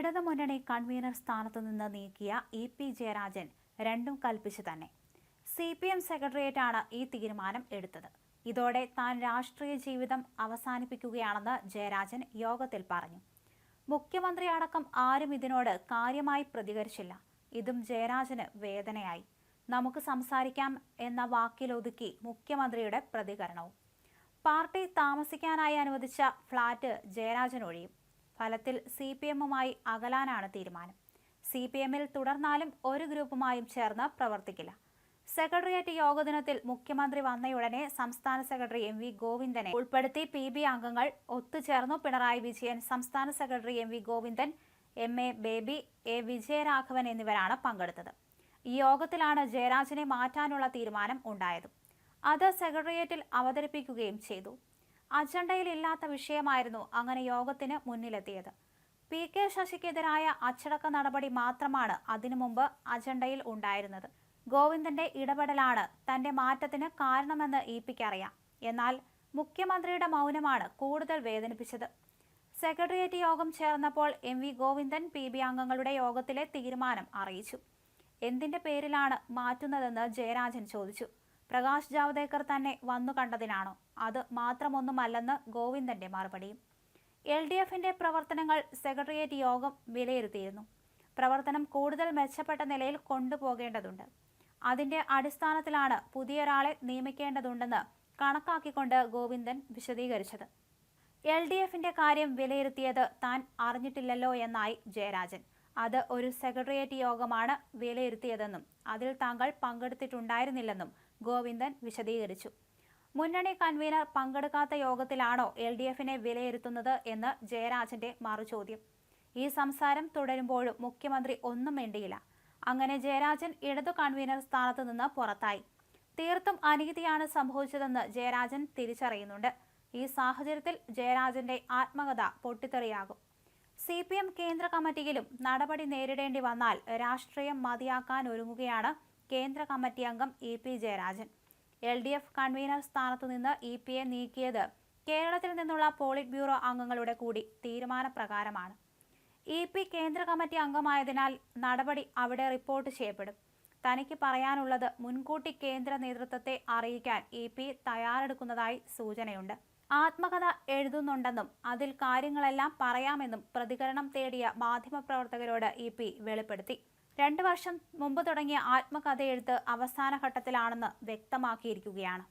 ഇടതുമുന്നണി കൺവീനർ സ്ഥാനത്തു നിന്ന് നീക്കിയ ഇ പി ജയരാജൻ രണ്ടും കൽപ്പിച്ചു തന്നെ. സി പി എം സെക്രട്ടേറിയറ്റാണ് ഈ തീരുമാനം എടുത്തത്. ഇതോടെ താൻ രാഷ്ട്രീയ ജീവിതം അവസാനിപ്പിക്കുകയാണെന്ന് ജയരാജൻ യോഗത്തിൽ പറഞ്ഞു. മുഖ്യമന്ത്രി അടക്കം ആരും ഇതിനോട് കാര്യമായി പ്രതികരിച്ചില്ല. ഇതും ജയരാജന് വേദനയായി. നമുക്ക് സംസാരിക്കാം എന്ന വാക്കിലൊതുക്കി മുഖ്യമന്ത്രിയുടെ പ്രതികരണവും. പാർട്ടി താമസിക്കാനായി അനുവദിച്ച ഫ്ളാറ്റ് ജയരാജൻ ഒഴിയും ഫലത്തിൽ സി പി എമ്മുമായി അകലാനാണ് തീരുമാനം. സി പി എമ്മിൽ തുടർന്നാലും ഒരു ഗ്രൂപ്പുമായും ചേർന്ന് പ്രവർത്തിക്കില്ല. സെക്രട്ടേറിയറ്റ് യോഗദിനത്തിൽ മുഖ്യമന്ത്രി വന്നയുടനെ സംസ്ഥാന സെക്രട്ടറി എം വി ഗോവിന്ദനെ ഉൾപ്പെടുത്തി പി ബി അംഗങ്ങൾ ഒത്തുചേർന്നു പിണറായി വിജയൻ സംസ്ഥാന secretary M V Govindan M A Baby A Vijayaraghavan എന്നിവരാണ് പങ്കെടുത്തത്. ഈ യോഗത്തിലാണ് ജയരാജനെ മാറ്റാനുള്ള തീരുമാനം ഉണ്ടായത്. അത് സെക്രട്ടേറിയറ്റിൽ അവതരിപ്പിക്കുകയും ചെയ്തു. അജണ്ടയിൽ ഇല്ലാത്ത വിഷയമായിരുന്നു അങ്ങനെ യോഗത്തിന് മുന്നിലെത്തിയത്. പി കെ ശശിക്കെതിരായ അച്ചടക്ക നടപടി മാത്രമാണ് അതിനു മുമ്പ് അജണ്ടയിൽ ഉണ്ടായിരുന്നത്. ഗോവിന്ദന്റെ ഇടപെടലാണ് തന്റെ മാറ്റത്തിന് കാരണമെന്ന് ഇ പിക്ക് അറിയാം. എന്നാൽ മുഖ്യമന്ത്രിയുടെ മൗനമാണ് കൂടുതൽ വേദനിപ്പിച്ചത്. സെക്രട്ടേറിയറ്റ് യോഗം ചേർന്നപ്പോൾ M V Govindan P B അംഗങ്ങളുടെ യോഗത്തിലെ തീരുമാനം അറിയിച്ചു. എന്തിന്റെ പേരിലാണ് മാറ്റുന്നതെന്ന് ജയരാജൻ ചോദിച്ചു. പ്രകാശ് ജാവ്ദേക്കർ തന്നെ വന്നു കണ്ടതിനാണോ? അത് മാത്രമൊന്നുമല്ലെന്ന് ഗോവിന്ദന്റെ മറുപടിയും എൽ ഡി എഫിന്റെ പ്രവർത്തനങ്ങൾ സെക്രട്ടേറിയറ്റ് യോഗം വിലയിരുത്തിയിരുന്നു. പ്രവർത്തനം കൂടുതൽ മെച്ചപ്പെട്ട നിലയിൽ കൊണ്ടുപോകേണ്ടതുണ്ട്. അതിന്റെ അടിസ്ഥാനത്തിലാണ് പുതിയൊരാളെ നിയമിക്കേണ്ടതുണ്ടെന്ന് കണക്കാക്കിക്കൊണ്ട് ഗോവിന്ദൻ വിശദീകരിച്ചത്. എൽ ഡി എഫിന്റെ കാര്യം വിലയിരുത്തിയത് താൻ അറിഞ്ഞിട്ടില്ലല്ലോ എന്നായി ജയരാജൻ. അത് ഒരു സെക്രട്ടേറിയറ്റ് യോഗമാണ് വിലയിരുത്തിയതെന്നും അതിൽ താങ്കൾ പങ്കെടുത്തിട്ടുണ്ടായിരുന്നില്ലെന്നും ഗോവിന്ദൻ വിശദീകരിച്ചു. മുന്നണി കൺവീനർ പങ്കെടുക്കാത്ത യോഗത്തിലാണോ എൽ ഡി എഫിനെ വിലയിരുത്തുന്നത് എന്ന് ജയരാജന്റെ മറുചോദ്യം. ഈ സംസാരം തുടരുമ്പോഴും മുഖ്യമന്ത്രി ഒന്നും മിണ്ടിയില്ല. അങ്ങനെ ജയരാജൻ ഇടതു കൺവീനർ സ്ഥാനത്ത് നിന്ന് പുറത്തായി. തീർത്തും അനീതിയാണ് സംഭവിച്ചതെന്ന് ജയരാജൻ തിരിച്ചറിയുന്നുണ്ട്. ഈ സാഹചര്യത്തിൽ ജയരാജന്റെ ആത്മകഥ പൊട്ടിത്തെറിയാകും. സി പി എം കേന്ദ്ര കമ്മിറ്റിയിലും നടപടി നേരിടേണ്ടി വന്നാൽ രാഷ്ട്രീയം മതിയാക്കാൻ ഒരുങ്ങുകയാണ് കേന്ദ്ര കമ്മിറ്റി അംഗം E P Jayarajan. L D F convener സ്ഥാനത്തു നിന്ന് ഇ പി എ നീക്കിയത് കേരളത്തിൽ നിന്നുള്ള പോളിറ്റ് ബ്യൂറോ അംഗങ്ങളുടെ കൂടി തീരുമാനപ്രകാരമാണ്. ഇ പി കേന്ദ്ര കമ്മിറ്റി അംഗമായതിനാൽ നടപടി അവിടെ റിപ്പോർട്ട് ചെയ്യപ്പെടും. തനിക്ക് പറയാനുള്ളത് മുൻകൂട്ടി കേന്ദ്ര നേതൃത്വത്തെ അറിയിക്കാൻ ഇ പി തയ്യാറെടുക്കുന്നതായി സൂചനയുണ്ട്. ആത്മകഥ എഴുതുന്നുണ്ടെന്നും അതിൽ കാര്യങ്ങളെല്ലാം പറയാമെന്നും പ്രതികരണം തേടിയ മാധ്യമപ്രവർത്തകരോട് ഇ പി വെളിപ്പെടുത്തി. രണ്ടു വർഷം മുമ്പ് തുടങ്ങിയ ആത്മകഥയെഴുത്ത് അവസാന ഘട്ടത്തിലാണെന്ന് വ്യക്തമാക്കിയിരിക്കുകയാണ്.